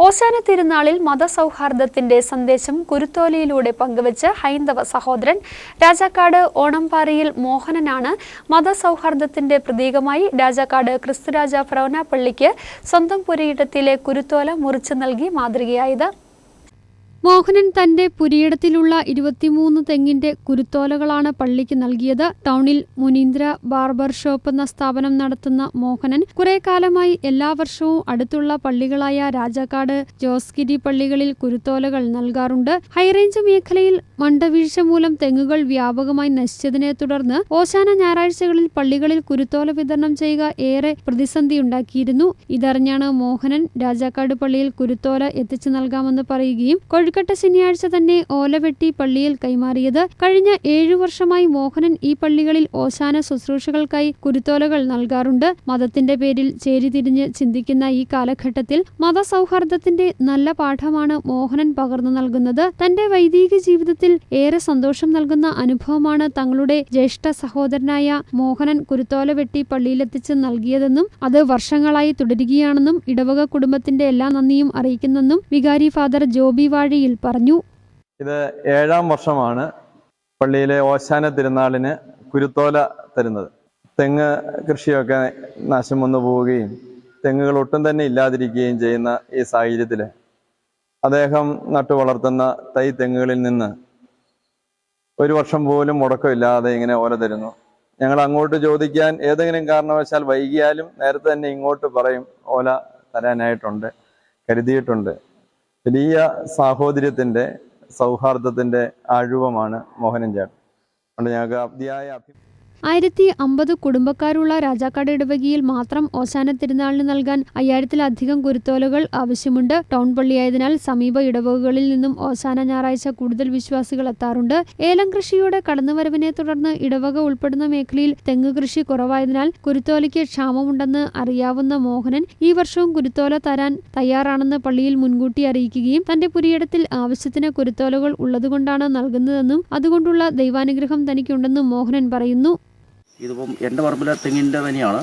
ഓശാന തിരുനാളിൽ മതസൗഹാർദ്ദത്തിന്റെ സന്ദേശം കുരുത്തോലയിലൂടെ പങ്കുവച്ച് ഹൈന്ദവ സഹോദരൻ രാജാക്കാട് ഓണംപാറയിൽ മോഹനനാണ് മതസൗഹാർദ്ദത്തിന്റെ പ്രതീകമായി രാജാക്കാട് ക്രിസ്തുരാജ ഫ്രൗനാപ്പള്ളിക്ക് സ്വന്തം പുരയിടത്തിലെ കുരുത്തോല മുറിച്ചു നൽകി മാതൃകയായത്. മോഹനൻ തന്റെ പുരിയിടത്തിലുള്ള ഇരുപത്തിമൂന്ന് തെങ്ങിന്റെ കുരുത്തോലകളാണ് പള്ളിക്ക് നൽകിയത്. ടൗണിൽ മുനീന്ദ്ര ബാർബർ ഷോപ്പ് എന്ന സ്ഥാപനം നടത്തുന്ന മോഹനൻ കുറെ കാലമായി എല്ലാ വർഷവും അടുത്തുള്ള പള്ളികളായ രാജാക്കാട് ജോസ്ഗിരി പള്ളികളിൽ കുരുത്തോലകൾ നൽകാറുണ്ട്. ഹൈറേഞ്ച് മേഖലയിൽ മണ്ടവീഴ്ച മൂലം തെങ്ങുകൾ വ്യാപകമായി നശിച്ചതിനെ തുടർന്ന് ഓശാന ഞായറാഴ്ചകളിൽ പള്ളികളിൽ കുരുത്തോല വിതരണം ചെയ്യുക ഏറെ പ്രതിസന്ധിയുണ്ടാക്കിയിരുന്നു ഇതറിഞ്ഞാണ് മോഹനൻ രാജാക്കാട് പള്ളിയിൽ കുരുത്തോല എത്തിച്ചു നൽകാമെന്ന് പറയുകയും കൊഴുക്കട്ട ശനിയാഴ്ച തന്നെ ഓലവെട്ടി പള്ളിയിൽ കൈമാറിയത്. കഴിഞ്ഞ ഏഴു വർഷമായി മോഹനൻ ഈ പള്ളികളിൽ ഓശാന ശുശ്രൂഷകൾക്കായി കുരുത്തോലകൾ നൽകാറുണ്ട്. മതത്തിന്റെ പേരിൽ ചേരിതിരിഞ്ഞ് ചിന്തിക്കുന്ന ഈ കാലഘട്ടത്തിൽ മതസൗഹാർദ്ദത്തിന്റെ നല്ല പാഠമാണ് മോഹനൻ പകർന്നു നൽകുന്നത്. തന്റെ വൈദിക ജീവിതത്തിൽ ഏറെ സന്തോഷം നൽകുന്ന അനുഭവമാണ് തങ്ങളുടെ ജ്യേഷ്ഠ സഹോദരനായ മോഹനൻ കുരുത്തോല വെട്ടി പള്ളിയിലെത്തിച്ച് നൽകിയതെന്നും അത് വർഷങ്ങളായി തുടരുകയാണെന്നും ഇടവക കുടുംബത്തിന്റെ എല്ലാ നന്ദിയും അറിയിക്കുന്നെന്നും വികാരി ഫാദർ ജോബി വാഴിയിൽ പറഞ്ഞു. ഇത് ഏഴാം വർഷമാണ് പള്ളിയിലെ ഓശാന തിരുനാളിന് കുരുത്തോല തരുന്നത്. തെങ്ങ് കൃഷിയൊക്കെ നാശം വന്നു പോവുകയും തെങ്ങുകൾ ഒട്ടും തന്നെ ഇല്ലാതിരിക്കുകയും ചെയ്യുന്ന ഈ സാഹചര്യത്തിൽ അദ്ദേഹം നട്ടു വളർത്തുന്ന തൈ തെങ്ങുകളിൽ നിന്ന് ഒരു വർഷം പോലും മുടക്കമില്ലാതെ ഇങ്ങനെ ഓല തരുന്നു. ഞങ്ങൾ അങ്ങോട്ട് ചോദിക്കാൻ ഏതെങ്കിലും കാരണവശാൽ വൈകിയാലും നേരത്തെ തന്നെ ഇങ്ങോട്ട് പറയും ഓല തരാനായിട്ടുണ്ട് കരുതിയിട്ടുണ്ട്. വലിയ സാഹോദര്യത്തിന്റെ സൗഹാർദ്ദത്തിന്റെ ആഴുവമാണ് മോഹനൻ ചേട്ടൻ. അതുകൊണ്ട് ഞങ്ങൾക്ക് അതിയായ ആയിരത്തി അമ്പത് കുടുംബക്കാരുള്ള രാജാക്കാട് ഇടവകയിൽ മാത്രം ഓശാന തിരുനാളിന് നൽകാൻ അയ്യായിരത്തിലധികം കുരുത്തോലകൾ ആവശ്യമുണ്ട്. ടൗൺ പള്ളിയായതിനാൽ സമീപ ഇടവകകളിൽ നിന്നും ഓശാന ഞായറാഴ്ച കൂടുതൽ വിശ്വാസികൾ എത്താറുണ്ട്. ഏലം കൃഷിയുടെ കടന്നുവരവിനെ തുടർന്ന് ഇടവക ഉൾപ്പെടുന്ന മേഖലയിൽ തെങ്ങ് കൃഷി കുറവായതിനാൽ കുരുത്തോലയ്ക്ക് ക്ഷാമമുണ്ടെന്ന് അറിയാവുന്ന മോഹനൻ ഈ വർഷവും കുരുത്തോല തരാൻ തയ്യാറാണെന്ന് പള്ളിയിൽ മുൻകൂട്ടി അറിയിക്കുകയും തന്റെ പുരിയിടത്തിൽ ആവശ്യത്തിന് കുരുത്തോലകൾ ഉള്ളതുകൊണ്ടാണ് നൽകുന്നതെന്നും അതുകൊണ്ടുള്ള ദൈവാനുഗ്രഹം തനിക്കുണ്ടെന്നും മോഹനൻ പറയുന്നു. ഇതിപ്പം എന്റെ പറമ്പിലെ തെങ്ങിന്റെ തന്നെയാണ്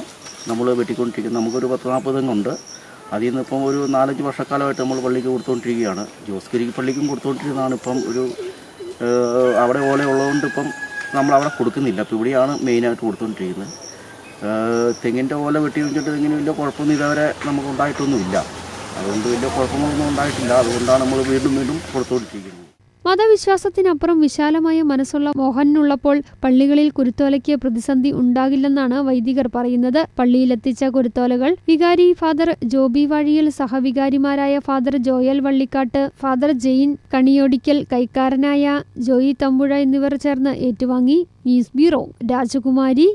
നമ്മൾ വെട്ടിക്കൊണ്ടിരിക്കുന്നത്. നമുക്കൊരു പത്ത് നാൽപ്പത് തെങ്ങുണ്ട് അതിൽ നിന്ന് ഇപ്പം ഒരു നാലഞ്ച് വർഷക്കാലമായിട്ട് നമ്മൾ പള്ളിക്ക് കൊടുത്തുകൊണ്ടിരിക്കുകയാണ്. ജോസ്ഗിരിക്ക് പള്ളിക്കും കൊടുത്തുകൊണ്ടിരുന്നതാണ് ഇപ്പം ഒരു അവിടെ ഓല ഉള്ളതുകൊണ്ട് ഇപ്പം നമ്മൾ അവിടെ കൊടുക്കുന്നില്ല. അപ്പോൾ ഇവിടെയാണ് മെയിനായിട്ട് കൊടുത്തുകൊണ്ടിരിക്കുന്നത്. തെങ്ങിന്റെ ഓല വെട്ടി വെച്ചിട്ട് തെങ്ങിന് വലിയ കുഴപ്പമൊന്നും ഇതുവരെ നമുക്ക് ഉണ്ടായിട്ടൊന്നുമില്ല. അതുകൊണ്ട് വലിയ കുഴപ്പങ്ങളൊന്നും ഉണ്ടായിട്ടില്ല. അതുകൊണ്ടാണ് നമ്മൾ വീണ്ടും വീണ്ടും കൊടുത്തുകൊണ്ടിരിക്കുന്നത്. മതവിശ്വാസത്തിനപ്പുറം വിശാലമായ മനസ്സുള്ള മോഹനുള്ളപ്പോൾ പള്ളികളിൽ കുരുത്തോലയ്ക്ക് പ്രതിസന്ധി ഉണ്ടാകില്ലെന്നാണ് വൈദികർ പറയുന്നത്. പള്ളിയിലെത്തിച്ച കുരുത്തോലകൾ വികാരി ഫാദർ ജോബി വഴിയിൽ സഹവികാരിമാരായ ഫാദർ ജോയൽ വള്ളിക്കാട്ട് ഫാദർ ജെയിൻ കണിയോടിക്കൽ കൈക്കാരനായ ജോയി തമ്പുഴ എന്നിവർ ചേർന്ന് ഏറ്റുവാങ്ങി. ന്യൂസ് ബ്യൂറോ രാജകുമാരി.